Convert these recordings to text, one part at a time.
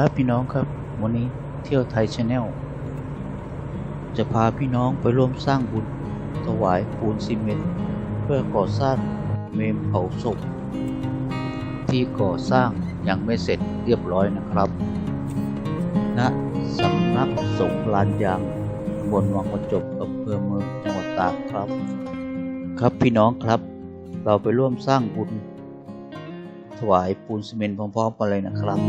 ครับพี่น้องครับ วันนี้เที่ยวไทยชาแนลจะพาพี่น้องไปร่วมสร้างบุญถวายปูนซีเมนต์เพื่อก่อสร้างเมมเผาศพที่ก่อสร้างยังไม่เสร็จเรียบร้อยนะครับณสำนักสงฆ์ลานยางบนวังประจบอำเภอเมืองจังหวัดตากครับ ครับพี่น้องครับ เราไปร่วมสร้างบุญถวายปูนซีเมนต์พร้อมๆกันเลยนะครับ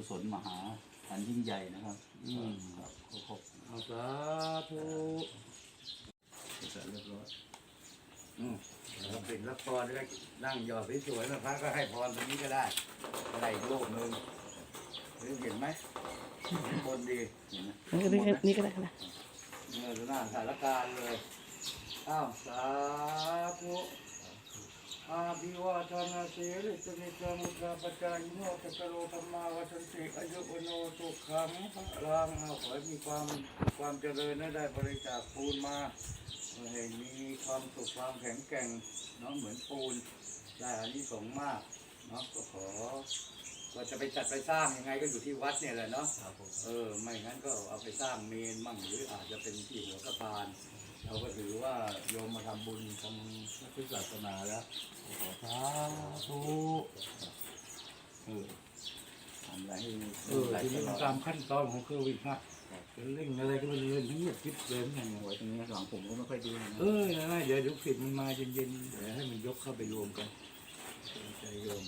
กุศลมหาอันยิ่งใหญ่นะครับอืมครับขอขอบเอาสาธุเสร็จเรียบร้อยอืมแล้วปิดรับพรแล้วก็นั่งหยอดสวยๆนะพระก็ให้พรตรงนี้ก็ได้อะไรอีกโลกหนึ่งเห็นไหมเห็นบนดีเห็นไหมนี่ก็ได้นี่ก็ได้ค่ะเมื่อดูหน้าสารการเลยอ้าวสาธุ อาภิวาทนาเสริสนิจังมุตราปจายโนตกโลธรรมาวัฏติอายุวโนสุขังพระรังเอาขอให้มีความความเจริญและได้บริจาคปูนมาให้มีความสุขความแข็งแกร่งเน้องเหมือนปูนได้อานิสงส์มากเนาะก็ขอก็จะไปจัดไปสร้างยังไงก็อยู่ที่วัดเนี่ยแหละเนาะเออไม่งั้นก็เอาไปสร้างเมนมั่งหรืออาจจะเป็นที่หัวสะพาน เราก็ถือว่าโยมมาทำบุญทำพระพุทธศาสนาแล้วขอสาธุเออทำอะไรให้เออทีนี้มันตามขั้นตอนของเครื่องวิพากษ์จะเร่งอะไรก็ไม่เร่งทั้งเงียบคิดเลยทั้งอย่างไว้ตรงนี้หลังผมก็ไม่ค่อยดีนะเออนะเดี๋ยวเดี๋ยวผิดมันมาเย็นๆเดี๋ยวให้มันยกเข้าไปรวมกันใจโยม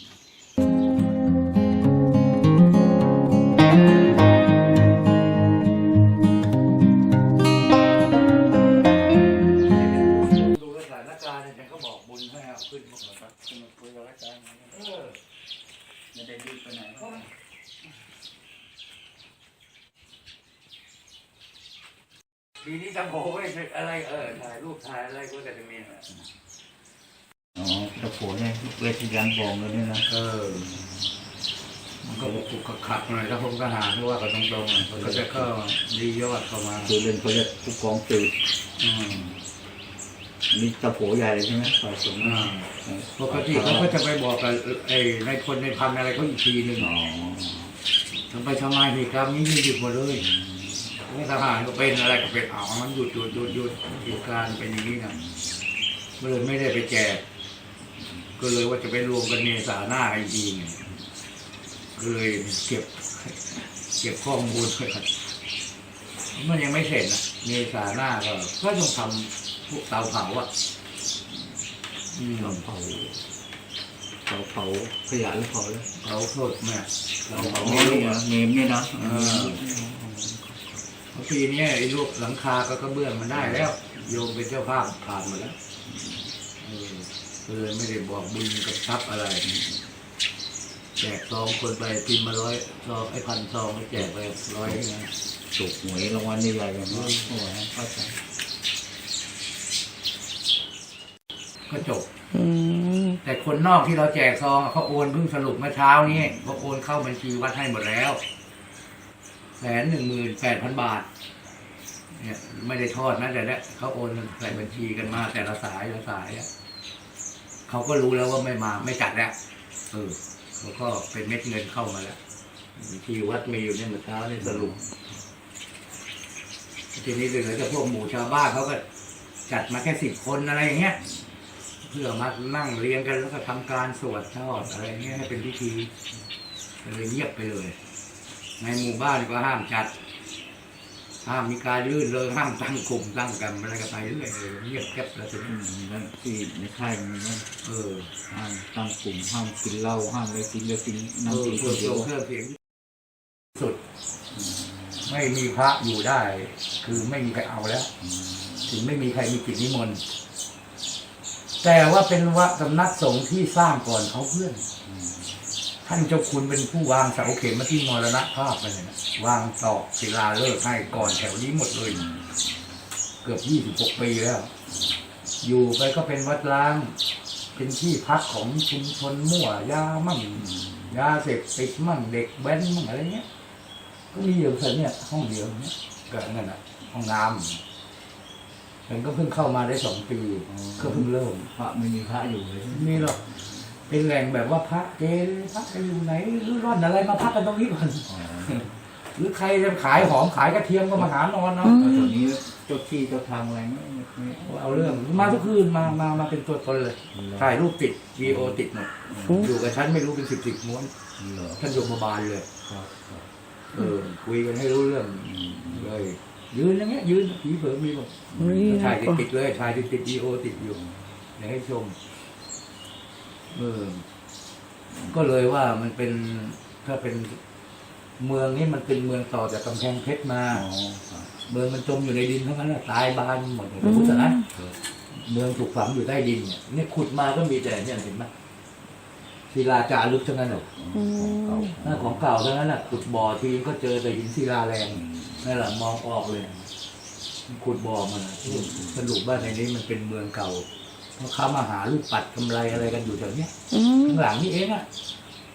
ปีนี้ทำโหไม่เสอะไรเออถ่ายรูปถ่ายอะไรก็แต่จะมีนะอ๋อตะโขนเนี่ยเวทีร้านบองเลยนี่นะเออ มันก็ปุกขักหน่อยแล้วผมก็หาที่ว่ากันตรงๆมันก็จะเข้าดียอดเข้ามาคือเล่นเขาจะคุกคกองตืดอืม มีตะโขใหญ่เลยใช่ไหมฝ่ายสงฆ์อ่าปกติเขาก็จะไปบอกกับไอ้ในพลในพันอะไรเขาอีกทีหนึ่งอ๋อทำไปทำไมเหตุการณ์นี้หยุดหมดเลยไม่ทหารก็เป็นอะไรก็เป็นอ๋อมันหยุดหยุดหยุดหยุดเหตุการณ์เป็นอย่างนี้นะก็เลยไม่ได้ไปแจก ก็เลยว่าจะไปรวมกันเมษาหน้าอีกทีหนึงก็เลยเก็บ เก็บข้อมูลไว้ก่อนมันยังไม่เสร็จนะเมษาหน้าก็ก็ต้องทำ พวกเตาเผาอะอืมเราเผาเราเผาขยะหรือเผาแล้วเผาสดแม่เราเผาเมไม่มรู้เนี่ยอะเมมเนี่ยนะเออเพราะปีเนี้ยไอ้ลูกหลังคาก็กระเบื้องมันได้แล้ว โยมเป็นเจ้าภาพผ่านหมดแล้วเออก็เลยไม่ได้บอกบุญกับทรัพย์อะไรแจกซองคนไปพิมพ์มาร้อยซองไอ้พันซองให้แจกไปร้อยนะถูกหวยรางวัลใหญ่ๆอย่างนี้โอ้ยเข้าใจ ก็จบ อืมแต่คนนอกที่เราแจกซองอะเขาโอนเพิ่งสรุปเมื่อเช้านี้เขาโอนเข้าบัญชีวัดให้หมดแล้วแสนหนึ่งหมื่นแปดพันบาท เนี่ย ไม่ได้ทอดนะแต่เนี่ยเขาโอนใส่บัญชีกันมาแต่ละสายละสายอะเขาก็รู้แล้วว่าไม่มาไม่จัดแล้วเออเขาก็เป็นเม็ดเงินเข้ามาแล้วบัญชีวัดมีอยู่เนี่ยเมื่อเช้านี่สรุป ทีนี้เหลือแต่พวกหมู่ชาวบ้านเขาก็จัดมาแค่สิบคนอะไรอย่างเงี้ย เพื่อมานั่งเรียงกันแล้วก็ทำการสวดทอดอะไรเงี้ยให้เป็นพิธีก็เลยเงียบไปเลย ในหมู่บ้านก็ห้ามจัด ห้ามมีการลื่นเลยห้ามตั้งกลุ่มตั้งกันอะไรกันไปเรื่อยเลยเงียบแก๊บแล้วทีอืนี้มนั่นที่ในค่ายมันนั่นเออห้ามตั้งกลุ่มห้ามกินเหล้าห้ามอะไรกินแล้วกินเอนั่งอกินคเพื่อนเดียวเครื่องเสียงสุด ไม่มีพระอยู่ได้ คือไม่มีใครเอาแล้วอืมถึงไม่มีใครมีกิจนิมนต์ แต่ว่าเป็นวัดสำนักสงฆ์ที่สร้างก่อนเขาเพื่อน ท่านเจ้าคุณเป็นผู้วางเสาเข็มมาที่มรณภาพไปเลยนะวางตอกศิลาฤกษ์ให้ก่อนแถวนี้หมดเลย เกือบยี่สิบหกปีแล้ว อยู่ไปก็เป็นวัดล้าง เป็นที่พักของชุมชนมั่วยามั่งยาเสพติดมั่งเด็กแว้นมั่งอะไรเงี้ย ก็มีอยู่แค่เนี้ยห้องเดียวเนี้ยเก็นั่นแหละห้องน้ำ ฉันก็เพิ่งเข้ามาได้สองปี ก็เพิ่งเริ่ม พระไม่มีพระอยู่เลยนี่หรอกเป็นแหล่งแบบว่าพระเกณฑ์พระจะอยู่ไหนหรือร่อนอะไรมาพักกันตรงนี้ก่อนอ๋อหรือใครจะขายหอมขายกระเทียมก็มาหานอนเนาะแล้วตอนนี้เจ้าที่เจ้าทางอะไรไม่ไม่ไม่เอาเรื่องมาทุกคืนมามามาเป็นตัวตนเลยถ่ายรูปติดวีโอติดหมดอยู่กับฉันไม่รู้เป็นสิบสิบม้วนเหรอท่านโยมบาลเลยครับครับเออคุยกันให้รู้เรื่องอืมเลย ยืนอย่างเงี้ยยืนผีเผลอมีหมดนี่ถ่ายนะติดๆเลยถ่ายติดติดวีโอติดอยู่เดี๋ยวให้ชมเออก็เลยว่ามันเป็น ถ้าเป็นเมืองนี้มันเป็นเมืองต่อจากกำแพงเพชรมา อ๋อครับเมืองมันจมอยู่ในดินทั้งนั้นแหละตายบานหมดเลยพุทธนะเมืองถูกฝังอยู่ใต้ดินเนี่ยเนี่ยขุดมาก็มีแต่เนี่ยเห็นไหมศิลาจารึกทั้งนั้นแหละอืม หน้าของเก่าทั้งนั้นแหละขุดบ่อทีก็เจอแต่หินศิลาแรง อืม นั่นแหละมองออกเลยขุดบ่อมันอะสรุปว่าในนี้มันเป็นเมืองเก่าเพราะเขามาหาลูกปัดกำไรอะไรกันอยู่แถวเนี้ยอืมข้างหลังนี่เองอะ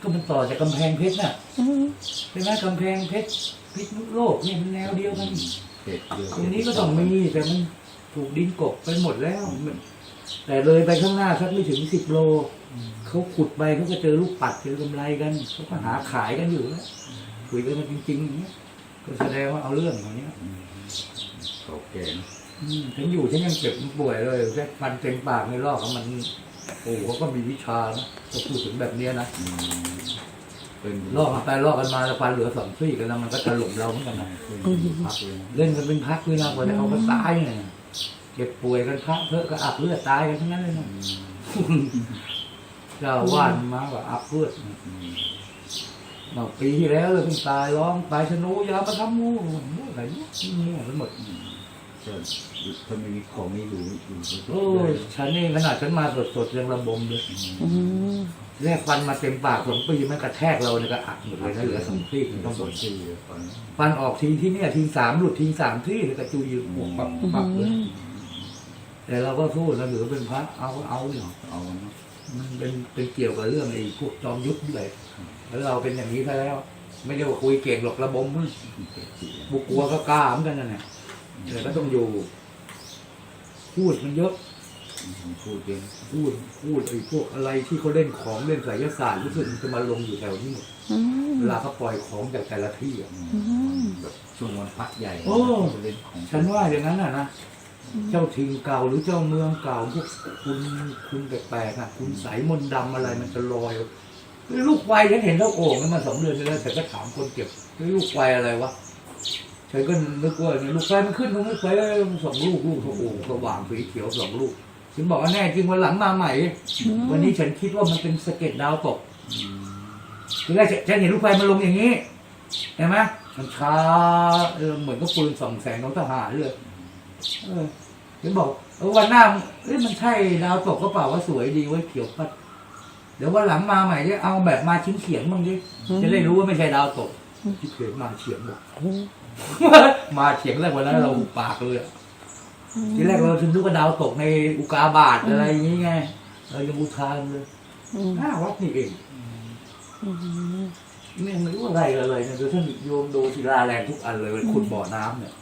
ก็มันต่อจากกำแพงเพชรน่ะอืมใช่ไหมกำแพงเพชรพิษณุโลกเนี่ยมันแนวเดียวกันเสร็จเดียวตรงนี้ก็ต้องมีแต่มันถูกดินกบไปหมดแล้วมันแต่เลยไปข้างหน้าสักไม่ถึงสิบโลเขาขุดไปเขาก็เจอลูกปัดเจอกำไรกันเขาก็หาขายกันอยู่แล้วคุยกันมาจริงๆอย่างเงี้ย ก็แสดงว่าเอาเรื่องของเนี้ยอืมเขาแก่นะอืมฉันอยู่ฉันยังเจ็บป่วยเลยแค่ฟันเต็มปากในรอบของมันโอ้โหเขาก็มีวิชานะก็พูดถึงแบบเนี้ยนะอืมเป็นลอกกันไปลอกกันมาแล้วฟันเหลือสองซี่กันแล้วมันก็ถล่มเราเหมือนกันนะเป็นพักเลยนะเล่นกันเป็นพักเลยนะกว่าจะเอากันตายเนี่ยเจ็บป่วยกันพักเพื่อะก็อับเลือดตายกันทั้งนั้นเลยนะอืมเจ้าว่านมาก็อับเลือด อืม เมื่อปีที่แล้วเลยเพิ่งตายร้องตายชะนูอยามาทำงูงูอะไรเนี่ยงูไปหมดก็ถ้าไม่มีของมีอยู่อยู่โอ้ยฉันนี่ขนาดฉันมาสดๆยังระบมเลยอืมแรกฟันมาเต็มปากสองปีมันกระแทกเราเนี่ยก็อักหมดเลยนะเหลือสองที่มันต้องสสนนชื่อก่อนฟันออกทีที่เนี่ยทีสามหลุดทีสามที่แล้วก็จุยหัวปักปักเลยแต่เราก็สู้นะหรือเป็นพระเอาก็เอาเนี่ยเอาเนาะมันเป็นเป็นเกี่ยวกับเรื่องไอ้พวกจอมยุทธด้วย แล้วเราเป็นอย่างนี้ซะแล้ว ไม่ได้ว่าคุยเก่งหรอกระบมมึงเจ็ดสี่บุกกลัวก็กล้าเหมือนกันนั่นแหละแต่ก็ต้องอยู่ พูดมันเยอะผมพูดเองพูดพูดไอ้พวกอะไรที่เขาเล่นของเล่นไสยศาสตร์รู้สึกมันจะมาลงอยู่แถวนี้หมดอืมเวลาเขาปล่อยของจากแต่ละที่อะอืมแบบช่วงวันพระใหญ่โอ้เล่นของฉันว่าอย่างนั้นน่ะนะเจ้าถิ่นเก่าหรือเจ้าเมืองเก่าพวกคุณคุณแปลกๆอะคุณใสยมนต์ดำอะไรมันจะลอย ลูกไฟฉันเห็นเท่าโอ่งนั้นมาสองเดือนแล้วฉันก็ถามคนเก็บเฮ้ยลูกไฟอะไรวะฉันก็นึกว่าเนี่ยลูกไฟมันขึ้นตรงนี้ไฟสองลูกลูกเท่าโอ่งสว่างสีเขียวสองลูกฉันบอกว่าแน่จริงวันหลังมาใหม่ วันนี้ฉันคิดว่ามันเป็นสะเก็ดดาวตกอืมทีแรกฉันเห็นลูกไฟมันลงอย่างนี้เห็นไหมมันช้าเออเหมือนกับปืนส่องแสงของทหารเลยเออฉันบอกเออวันหน้าเอ้ยมันใช่ดาวตกก็เปล่าว่าสวยดีไว้ยเขียวพัด เดี๋ยววันหลังมาใหม่เนี่ยเอาแบบมาชิ้นเขียงบ้างดิจะได้รู้ว่าไม่ใช่ดาวตกที่เขียนมาเฉียงบอกมาเฉียงแรกวันนั้นเราหุบปากเลยอะทีแรกเราถึงนึกว่าดาวตกในอุกาบาตอะไรอย่างงี้ไงเรายังอุทานเลยอืมหน้าวัดนี่เองอืมไม่ไม่รู้อะไรเลยเนี่ยดูท่านโยมดูศิลาแรงทุกอันเลยมันขุดบ่อน้ำเนี่ย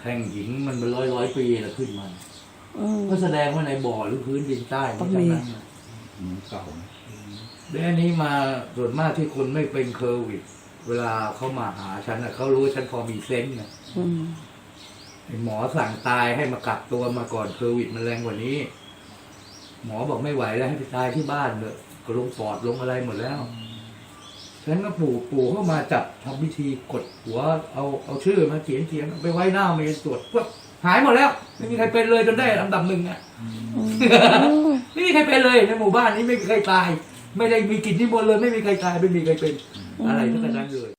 แท่งหินมันเป็นร้อยร้อยปีแล้วขึ้นมาอืมก็แสดงว่าในบ่อหรือพื้นดินใต้ต้องทั้มีนั้นน่ะอืมเก่า และอันนี้มาส่วนมากที่คนไม่เป็นโควิดเวลาเขามาหาฉันน่ะเขารู้ว่าฉันพอมีเซนส์นะอืมไอ้หมอสั่งตายให้มากักตัวมาก่อนโควิดมันแรงกว่านี้ หมอบอกไม่ไหวแล้วให้ไปตายที่บ้านเถอะก็ลงปอดลงอะไรหมดแล้วฉันก็ปู่ปู่เข้ามาจับทำพิธีกดหัวเอาเอาชื่อมาเขียนเขียนไปไว้หน้าเมนตรวจปุ๊บหายหมดแล้ว ไม่มีใครเป็นเลยจนได้ลำดับหนึ่งอะอืมไม่มีใครเป็นเลยในหมู่บ้านนี้ไม่มีใครตาย ไม่ได้มีกิจนิมนต์เลยไม่มีใครตายไม่มีใครเป็นอะไรทั้งนั้นเลย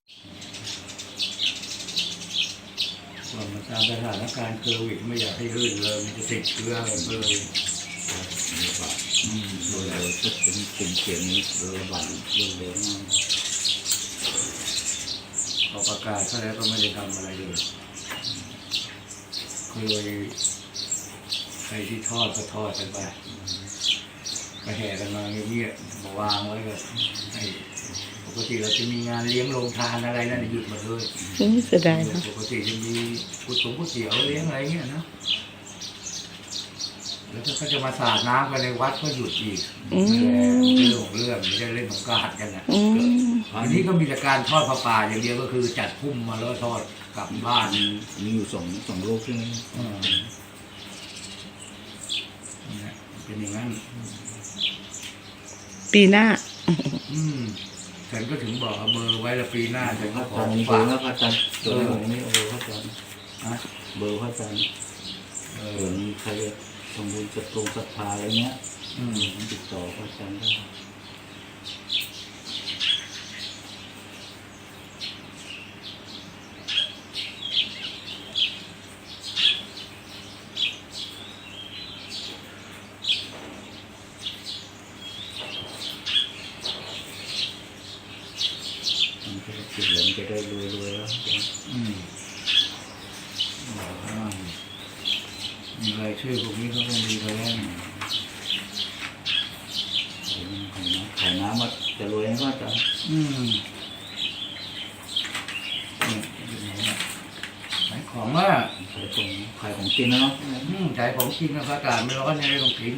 ว่ามันตามสถานการณ์โควิดไม่อยากให้ลื่นเลยมันจะติดเชื้อกันไปเลยระบาดอืมโดยเราจะเป็นกลุ่มเสี่ยงนี้ระบาดรวดเร็วมากเขาประกาศเขาแล้วก็ไม่ได้ทำอะไรเลยเคยใครที่ทอดก็ทอดกันไป ไปแห่กันมาเงียบๆมาวางไว้ก็ให้ปกติเราจะมีงานเลี้ยงโรงทานอะไรนั่นหยุดหมดเลยอืมเสียดายนะปกติจะมีก๋วยเตี๋ยวก๋วยเตี๋ยวเลี้ยงอะไรเงี้ยนะแล้วถ้าเขาจะมาสาดน้ำกันในวัดก็หยุดอีกอืไม่ได้มเรื่องของเรื่องไม่ได้เล่นของกรารกันนะอืมอันนี้ก็มีแต่การทอดผ้าป่าอย่างเดียวก็คือจัดพุ่มมาแล้วก็ทอดกลับบ้านมีมีอยู่สองสองโลกใช่ไหมอืมเนี่ยเป็นอย่างนั้น ปีหน้า อืมฉันก็ถึงบอกเอาเบอร์ไว้ละปีหน้าฉันพก็ระขอาอจารย์มีเบอฝากร์แล้วพระอาจารย์ตัวนี้ผมไม่เอาเบอร์พระอาจารย์นะเบอร์พระอาจารย์เอเผื่ออมีใครจะทำบุญจะตรงศรัทธาอะไรเงี้ยอืมผมติดต่อพระอาจารย์ได้ มันก็คิดเหมือนจะได้รวยๆแล้ว อืมบอกว่ามีรายชื่อพวกนี้เขาก็มีไปแล้วนี่ ขายน้ำมาจะรวยไหมว่าจะ อืมเนี่ยเป็นอย่างนี้ ของว่าขายของขายของกินนะเนาะอืมขายของกินนะอากาศไม่ร้อนยังไงต้องกิน